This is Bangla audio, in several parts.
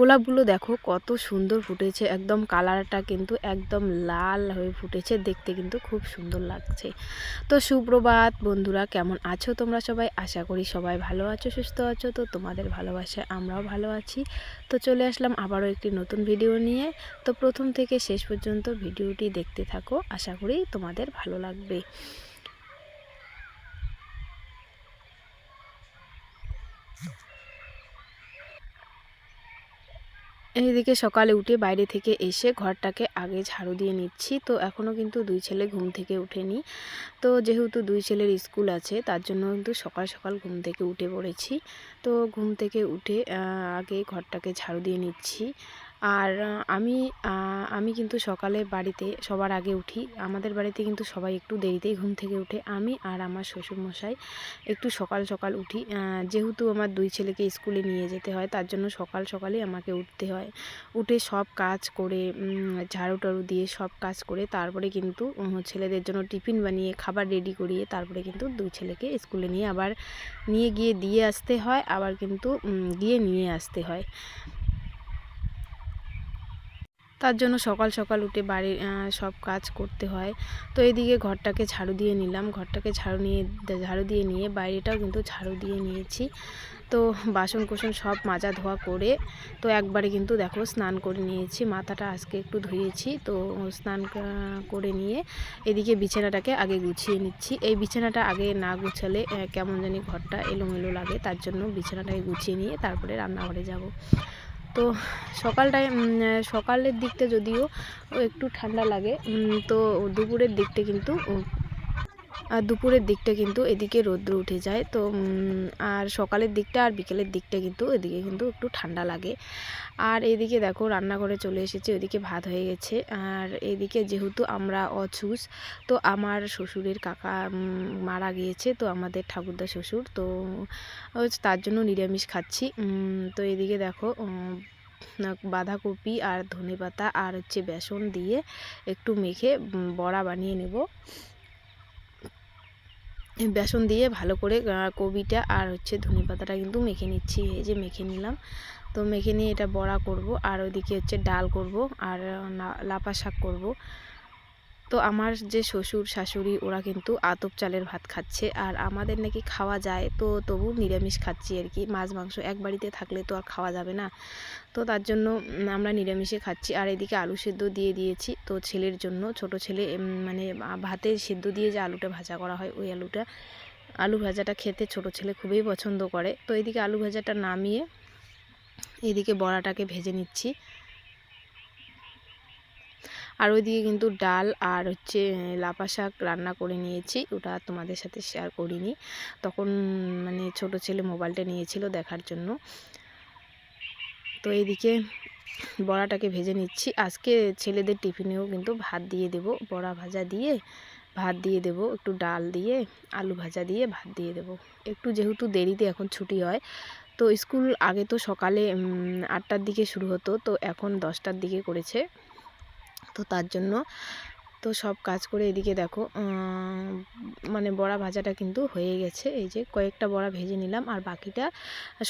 গোলাপগুলো দেখো, কত সুন্দর ফুটেছে। একদম কালারটা কিন্তু একদম লাল হয়ে ফুটেছে। দেখতে কিন্তু খুব সুন্দর লাগছে। তো সুপ্রভাত বন্ধুরা, কেমন আছো তোমরা সবাই? আশা করি সবাই ভালো আছো, সুস্থ আছো। তো তোমাদের ভালোবাসায় আমরাও ভালো আছি। তো চলে আসলাম আবারও একটি নতুন ভিডিও নিয়ে। তো প্রথম থেকে শেষ পর্যন্ত ভিডিওটি দেখতে থাকো। আশা করি তোমাদের ভালো লাগবে। এইদিকে সকালে উঠে বাইরে থেকে এসে ঘরটাকে আগে ঝাড়ু দিয়ে নিচ্ছি। তো এখনও কিন্তু দুই ছেলে ঘুম থেকে উঠেনি তো যেহেতু দুই ছেলের স্কুল আছে, তার জন্য কিন্তু সকাল সকাল ঘুম থেকে উঠে পড়েছি। তো ঘুম থেকে উঠে আগে ঘরটাকে ঝাড়ু দিয়ে নিচ্ছি। আর আমি আমি কিন্তু সকালে বাড়িতে সবার আগে উঠি। আমাদের বাড়িতে কিন্তু সবাই একটু দেরিতেই ঘুম থেকে উঠে আমি আর আমার শ্বশুরমশাই একটু সকাল সকাল উঠি। যেহেতু আমার দুই ছেলেকে স্কুলে নিয়ে যেতে হয়, তার জন্য সকাল সকালেই আমাকে উঠতে হয়। উঠে সব কাজ করে ঝাড়ু টাড়ু দিয়ে সব কাজ করে, তারপরে কিন্তু ছেলেদের জন্য টিফিন বানিয়ে, খাবার রেডি করিয়ে, তারপরে কিন্তু দুই ছেলেকে স্কুলে নিয়ে আবার নিয়ে গিয়ে দিয়ে আসতে হয়। আবার কিন্তু গিয়ে নিয়ে আসতে হয়। তার জন্য সকাল সকাল উঠে বাড়ির সব কাজ করতে হয়। তো এদিকে ঘরটাকে ঝাড়ু দিয়ে নিলাম। ঘরটাকে ঝাড়ু নিয়ে, ঝাড়ু দিয়ে নিয়ে বাইরেটাও কিন্তু ঝাড়ু দিয়ে নিয়েছি। তো বাসন কোসন সব মাজা ধোয়া করে, তো একবারে কিন্তু দেখো স্নান করে নিয়েছি। মাথাটা আজকে একটু ধুয়েছি, তো স্নান করে নিয়ে এদিকে বিছানাটাকে আগে গুছিয়ে নিচ্ছি। এই বিছানাটা আগে না গুছালে কেমন জানি ঘরটা এলোমেলো লাগে, তার জন্য বিছানাটাকে গুছিয়ে নিয়ে তারপরে রান্নাঘরে যাব। তো সকালটায় সকালের দিকটা যদিও একটু ঠান্ডা লাগে তো দুপুরের দিকটা কিন্তু আর দুপুরের দিকটা কিন্তু এদিকে রৌদ্র উঠে যায়। তো আর সকালের দিকটা আর বিকেলের দিকটা কিন্তু এদিকে কিন্তু একটু ঠান্ডা লাগে। আর এদিকে দেখো রান্নাঘরে চলে এসেছে, ওদিকে ভাত হয়ে গেছে। আর এদিকে যেহেতু আমরা অছুস, তো আমার শ্বশুরের কাকা মারা গিয়েছে, তো আমাদের ঠাকুরদা শ্বশুর। তো তার জন্য নিরামিষ খাচ্ছি। তো এদিকে দেখো বাঁধাকপি আর ধনে পাতা আর হচ্ছে বেসন দিয়ে একটু মেখে বড়া বানিয়ে নেব। বেসন দিয়ে ভালো করে কবিটা আর হচ্ছে ধনে পাতাটা কিন্তু মেখে নিচ্ছি, এই যে মেখে নিলাম। তো মেখে নিয়ে এটা বড়া করব, আর ওইদিকে হচ্ছে ডাল করব, আর লাপা শাক করব। তো আমার যে শ্বশুর, শাশুড়ি ওরা কিন্তু আতপ চালের ভাত খাচ্ছে আর আমাদের নাকি খাওয়া যায়। তো তবু নিরামিষ খাচ্ছি আর কি। মাছ, মাংস এক বাড়িতে থাকলে তো আর খাওয়া যাবে না। তো তার জন্য আমরা নিরামিষে খাচ্ছি। আর এদিকে আলু সেদ্ধ দিয়ে দিয়েছি। তো ছেলের জন্য, ছোট ছেলে মানে ভাতে সেদ্ধ দিয়ে যে আলুটা ভাজা করা হয়, ওই আলুটা। আলু ভাজাটা খেতে ছোট ছেলে খুবই পছন্দ করে। তো এদিকে আলু ভাজাটা নামিয়ে এদিকে বড়াটাকে ভেজে নিচ্ছি। আর ওইদিকে কিন্তু ডাল আর হচ্ছে লাপা শাক রান্না করে নিয়েছি। ওটা তোমাদের সাথে শেয়ার করিনি। তখন মানে ছোট ছেলে মোবাইলটা নিয়েছিল দেখার জন্য। তো এইদিকে বড়াটাকে ভেজে নিচ্ছি। আজকে ছেলেদের টিফিনেও কিন্তু ভাত দিয়ে দেব। বড়া ভাজা দিয়ে ভাত দিয়ে দেব, একটু ডাল দিয়ে, আলু ভাজা দিয়ে ভাত দিয়ে দেব। একটু যেহেতু দেরিতে এখন ছুটি হয়, তো স্কুল আগে তো সকালে আটটার দিকে শুরু হতো, তো এখন দশটার দিকে করেছে। তো তার জন্য তো সব কাজ করে এদিকে দেখো মানে বড়া ভাজাটা কিন্তু হয়ে গেছে। এই যে কয়েকটা বড়া ভেজে নিলাম আর বাকিটা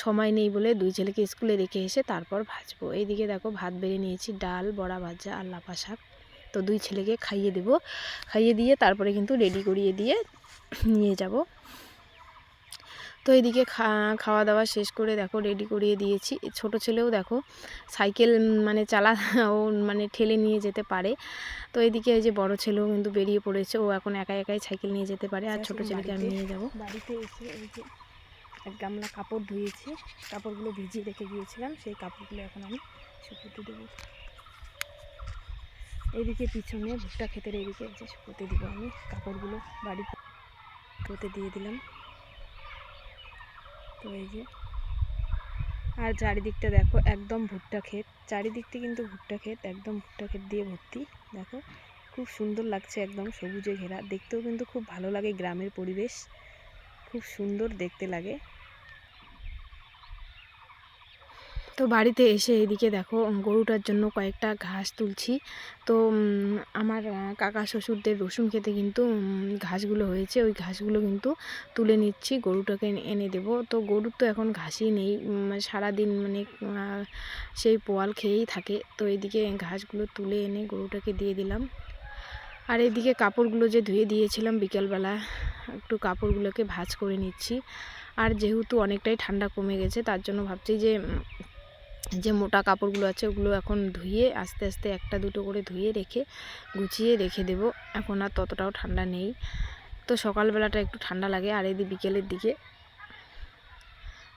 সময় নেই বলে দুই ছেলেকে স্কুলে রেখে এসে তারপর ভাজবো। এইদিকে দেখো ভাত বেড়ে নিয়েছি, ডাল, বড়া ভাজা আর লাফা শাক। তো দুই ছেলেকে খাইয়ে দেব। খাইয়ে দিয়ে তারপরে কিন্তু রেডি করিয়ে দিয়ে নিয়ে যাব। তো এদিকে খাওয়া দাওয়া শেষ করে দেখো রেডি করিয়ে দিয়েছি। ছোট ছেলেও দেখো সাইকেল মানে চালা ও মানে ঠেলে নিয়ে যেতে পারে। তো এদিকে এই যে বড় ছেলেও কিন্তু বেরিয়ে পড়েছে। ও এখন একা একাই সাইকেল নিয়ে যেতে পারে। আর ছোট ছেলেকে আমি নিয়ে যাব। বাড়িতে এসে এই যে এক গামলা কাপড় ধুয়েছি। কাপড়গুলো ভিজিয়ে রেখে গিয়েছিলাম। সেই কাপড়গুলো এখন আমি শুকোতে দেবো। এদিকে পিছনে ভুট্টা খেতে এদিকে যে শুকোতে দিব আমি। কাপড়গুলো বাড়ি শুকোতে দিয়ে দিলাম। তো এই যে আর চারিদিকটা দেখো একদম ভুট্টা ক্ষেত। চারিদিকটা কিন্তু ভুট্টা ক্ষেত, একদম ভুট্টা ক্ষেত দিয়ে ভর্তি। দেখো, খুব সুন্দর লাগছে একদম সবুজে ঘেরা। দেখতেও কিন্তু খুব ভালো লাগে গ্রামের পরিবেশ। খুব সুন্দর দেখতে লাগে। তো বাড়িতে এসে এদিকে দেখো গরুটার জন্য কয়েকটা ঘাস তুলছি। তো আমার কাকা শ্বশুরদের রসুন খেতে কিন্তু ঘাসগুলো হয়েছে। ওই ঘাসগুলো কিন্তু তুলে নিচ্ছি গরুটাকে এনে- দেবো। তো গরুর তো এখন ঘাসই নেই উম, সারাদিন মানে সেই পোয়াল খেয়েই থাকে। তো এদিকে ঘাসগুলো তুলে এনে গরুটাকে দিয়ে দিলাম। আর এদিকে কাপড়গুলো যে ধুয়ে দিয়েছিলাম বিকেলবেলা একটু কাপড়গুলোকে ভাজ করে নিচ্ছি। আর যেহেতু অনেকটাই ঠান্ডা কমে গেছে তার জন্য ভাবছি যে যে মোটা কাপড়গুলো আছে ওগুলো এখন ধুয়ে আস্তে আস্তে একটা দুটো করে ধুয়ে রেখে গুছিয়ে রেখে দেব। এখন আর ততটাও ঠান্ডা নেই। তো সকালবেলাটা একটু ঠান্ডা লাগে, আর এদিকে বিকেলের দিকে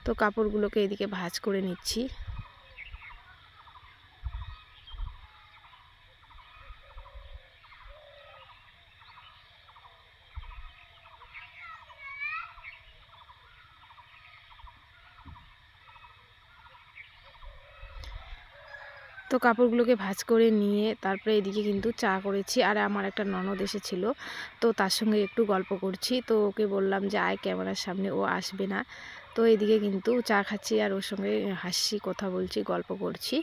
তো কাপড়গুলোকে এদিকে ভাজ করে নিচ্ছি। তো কাপড়গুলোকে ভাঁজ করে নিয়ে তারপরে এদিকে কিন্তু চা করেছি। আর আমার একটা ননদ এসেছিল, তো তার সঙ্গে একটু গল্প করছি। তো ওকে বললাম যে, আয় ক্যামেরার সামনে, ও আসবে না। তো এদিকে কিন্তু চা খাচ্ছি আর ওর সঙ্গে হাসছি, কথা বলছি, গল্প করছি।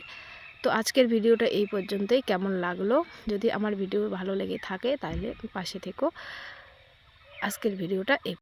তো আজকের ভিডিওটা এই পর্যন্তই। কেমন লাগল? যদি আমার ভিডিও ভালো লেগে থাকে, তাহলে পাশে থেকো। আজকের ভিডিওটা এই